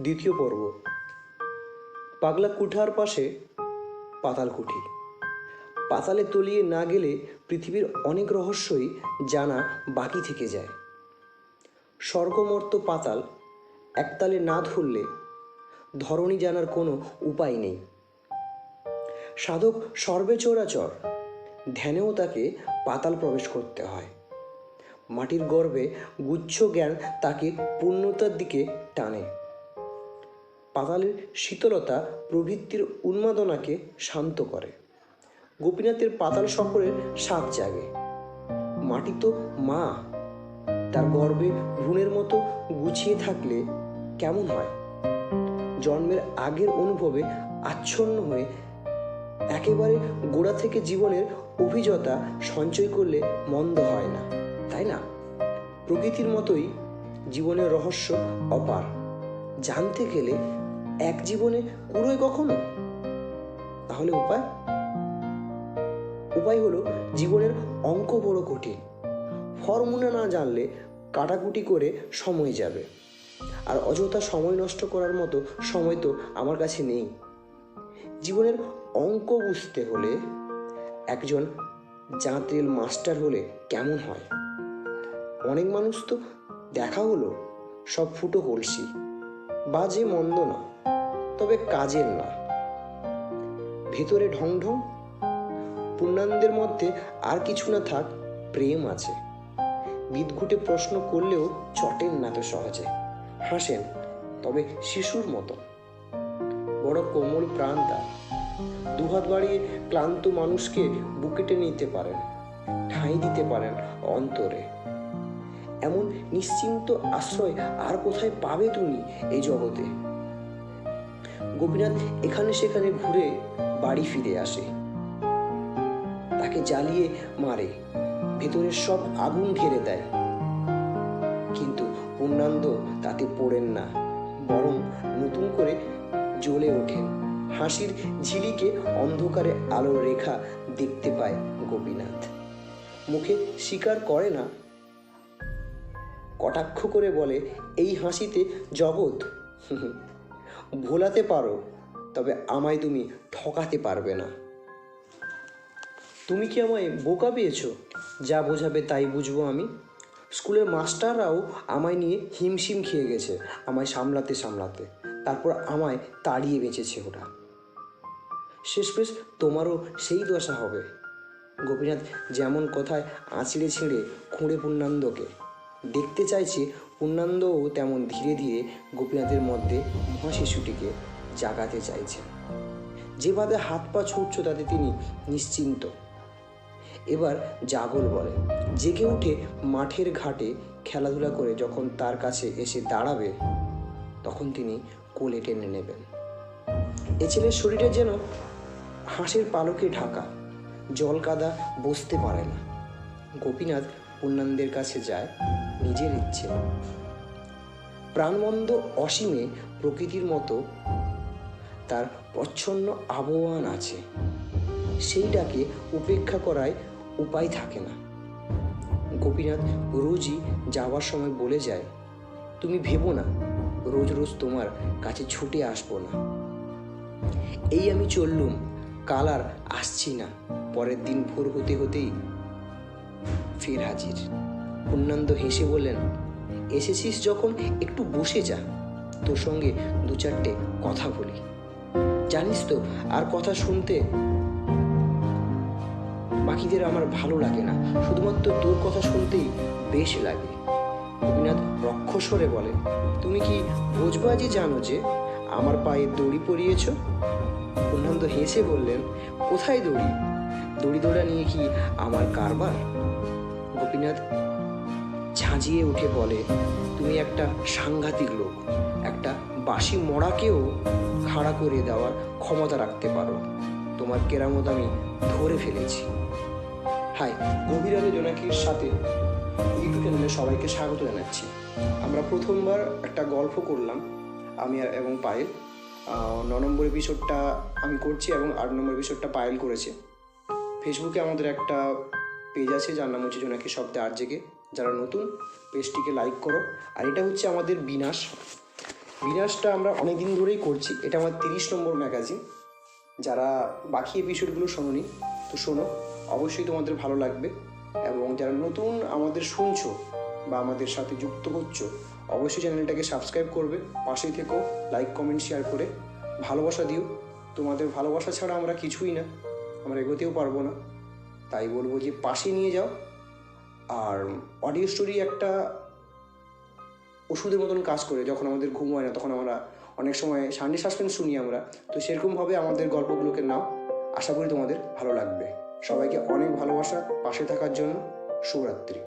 দ্বিতীয় পর্ব। পাগলা কুঠার পাশে পাতাল কুঠি পাতালে তলিয়ে না গেলে পৃথিবীর অনেক রহস্যই জানা বাকি থেকে যায়। স্বর্গমর্ত পাতাল একতালে না ধরলে ধরণী জানার কোনো উপায় নেই। সাধক সর্বে চোরাচর, ধ্যানেও তাকে পাতাল প্রবেশ করতে হয়। মাটির গর্ভে গুচ্ছ জ্ঞান তাকে পূর্ণতার দিকে টানে। পাতালের শীতলতা প্রবৃত্তির উন্মাদনাকে শান্ত করে। গোপীনাথের পাতাল সফরের স্বাদ জাগে। মাটি তো মা, তার গর্ভে ভ্রূণের মতো গুছিয়ে থাকলে কেমন হয়? জন্মের আগের অনুভবে আচ্ছন্ন হয়ে একেবারে গোড়া থেকে জীবনের অভিজ্ঞতা সঞ্চয় করলে মন্দ হয় না, তাই না? প্রকৃতির মতোই জীবনের রহস্য অপার। জানতে গেলে এক জীবনে কুড়োয় কখনো? তাহলে উপায়? উপায় হলো জীবনের অঙ্ক বড় কঠিন। ফর্মুলা না জানলে কাটাকুটি করে সময় যাবে। আর অযথা সময় নষ্ট করার মতো সময় তো আমার কাছে নেই। জীবনের অঙ্ক বুঝতে হলে একজন জাঁতেল মাস্টার হলে কেমন হয়? অনেক মানুষ তো দেখা হলো, সব ফুটো কলসি। বাজে মন্দ না। তবে কাজের না। ভেতরে ঢং ঢং পূর্ণানন্দের মধ্যে আর কিছু না থাক, প্রেম আছে। বিদঘুটে প্রশ্ন করলেও চটেন না তো সহজে। হাসেন, তবে শিশুর মতো। বড় কোমল প্রাণ তার। দুহাত বাড়িয়ে ক্লান্ত মানুষকে বুকেটে নিতে পারেন, ঠাঁই দিতে পারেন অন্তরে। এমন নিশ্চিন্ত আশ্রয় আর কোথায় পাবে তুমি এই জগতে? গোপীনাথ এখানে সেখানে ঘুরে বাড়ি ফিরে আসে। তাকে জ্বালিয়ে মারে, ভেতরের সব আগুন ঢেলে দেয়। কিন্তু পূর্ণানন্দ তাতে পড়েন না, বরং নতুন করে জ্বলে ওঠেন। হাসির ঝিলিকে অন্ধকারে আলোর রেখা দেখতে পায় গোপীনাথ। মুখে স্বীকার করে না। কটাক্ষ করে বলে, এই হাসিতে জগৎ? ভোলাতে পারো, তবে আমায় তুমি ঠকাতে পারবে না। তুমি কি আমায় বোকা পেয়েছ? যা বোঝাবে তাই বুঝব আমি। স্কুলের মাস্টাররাও আমায় নিয়ে হিমশিম খেয়ে গেছে, আমায় সামলাতে সামলাতে। তারপর আমায় তাড়িয়ে বেঁচেছে ওরা। শেষমেশ তোমারও সেই দশা হবে। গোপীনাথ যেমন কথায় আঁচড়ে ছিঁড়ে খুঁড়ে পূর্ণান্দকে দেখতে চাইছে পূর্ণান্দও তেমন ধীরে ধীরে গোপীনাথের মধ্যে মহাশিশুটিকে জাগাতে চাইছে। যে যেভাবে হাত পা ছুটছ তাতে তিনি নিশ্চিন্ত। এবার জাগল বলে, জেগে উঠে মাঠের ঘাটে খেলাধুলা করে যখন তার কাছে এসে দাঁড়াবে, তখন তিনি কোলে টেনে নেবেন। এ ছেলের শরীরে যেন হাঁসের পালকে ঢাকা জল কাদা বসতে পারে না। গোপীনাথ পূর্ণানন্দের কাছে যায় নিজের ইচ্ছে। প্রাণবন্ধ অসীমে প্রকৃতির মতো তার প্রচ্ছন্ন আবহাওয়ান আছে। সেইটাকে উপেক্ষা করায় উপায় থাকে না। গোপীনাথ রোজই যাওয়ার সময় বলে যায়, তুমি ভেবো না, রোজ রোজ তোমার কাছে ছুটে আসব না। এই আমি চললুম, কাল আর আসছি না, পরের দিন ভোর হতে হতেই ফের হাজির। পূর্ণানন্দ হেসে বললেন, এসেছিস যখন একটু বসে যা। তোর সঙ্গে দু চারটে কথা বলি। জানিস তো, আর কথা শুনতে বাকিদের আমার ভালো লাগে না। শুধুমাত্র তোর কথা শুনতেই বেশ লাগে। গোপীনাথ রক্ষস্বরে বলে তুমি কি ভোজবাজি জানো যে, আমার পায়ে দড়ি পরিয়েছ? পূর্ণানন্দ হেসে বললেন, কোথায় দড়ি? দড়ি দৌড়া নিয়ে কি আমার কারবার? গোপীনাথ ঝাঁঝিয়ে উঠে বলে, তুমি একটা সাংঘাতিক লোক। একটা বাসি মরাকেও খাড়া করে দেওয়ার ক্ষমতা রাখতে পারো। তোমার কেরামত আমি ধরে ফেলেছি। হাই গভীর রাতে জোনাকির সাথে ইউটিউব চ্যানেলে সবাইকে স্বাগত জানাচ্ছি। আমরা প্রথমবার একটা গল্প করলাম, আমি আর- এবং পায়েল। ন নম্বর এপিসোডটা আমি করছি এবং আট নম্বর এপিসোডটা পায়েল করেছে। ফেসবুকে আমাদের একটা পেজ আছে, যার নাম হচ্ছে জোনাকি শব্দে আর জেগে যারা নতুন, পেজটিকে লাইক করো। আর এটা হচ্ছে আমাদের বিনাশ। বিনাশটা আমরা অনেক দিন ধরেই করছি। এটা আমার তিরিশ নম্বর ম্যাগাজিন যারা বাকি এপিসোডগুলো শোনোনি, তো শোনো। অবশ্যই তোমাদের ভালো লাগবে। এবং যারা নতুন আমাদের শুনছো বা আমাদের সাথে যুক্ত হচ্ছ অবশ্যই চ্যানেলটাকে সাবস্ক্রাইব করবে। পাশেই থেকো লাইক কমেন্ট শেয়ার করে। ভালোবাসা দিও। তোমাদের ভালোবাসা ছাড়া আমরা কিছুই না। আমরা এগোতেও পারব না। তাই বলব যে পাশে নিয়ে যাও। আর অডিও স্টোরি একটা ওষুধের মতন কাজ করে যখন আমাদের ঘুম হয় না, তখন আমরা অনেক সময় সানডে সাসপেন্স শুনি আমরা। তো সেরকমভাবে আমাদের গল্পগুলোকে নাও। আশা করি তোমাদের ভালো লাগবে। সবাইকে অনেক ভালোবাসা। পাশে থাকার জন্য শুভরাত্রি।